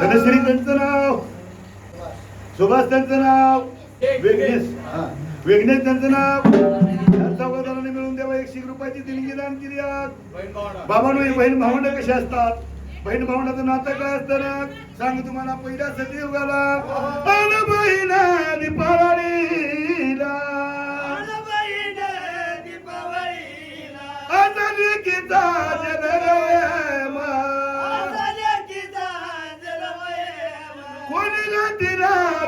धनश्री त्यांचं नाव. सुभाष त्यांचं नाव. विघ्नेश. विघ्नेश त्यांचं नाव. मिळून देवा एकशे रुपयाची दिलगी दान केली बाबांनो बहीण भावंड कशी असतात? बहीण भावंडाचं नातं काय असतं ना? सांग तुम्हाला पहिल्या सचिवाला बहिणा दीपावळीला. आज लेखीचा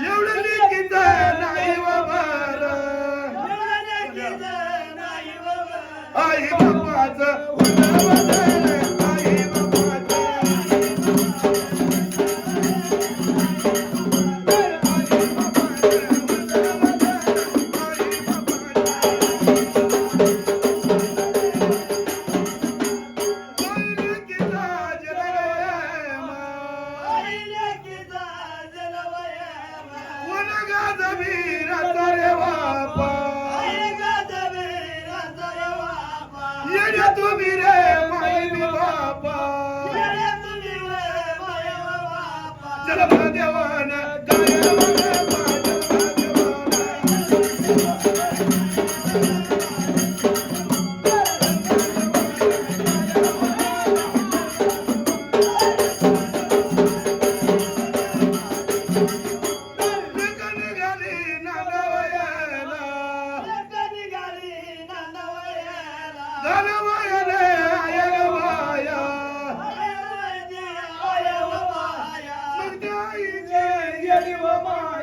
एवढं लेखीच नाही बर. आई बापाचं Ele ama.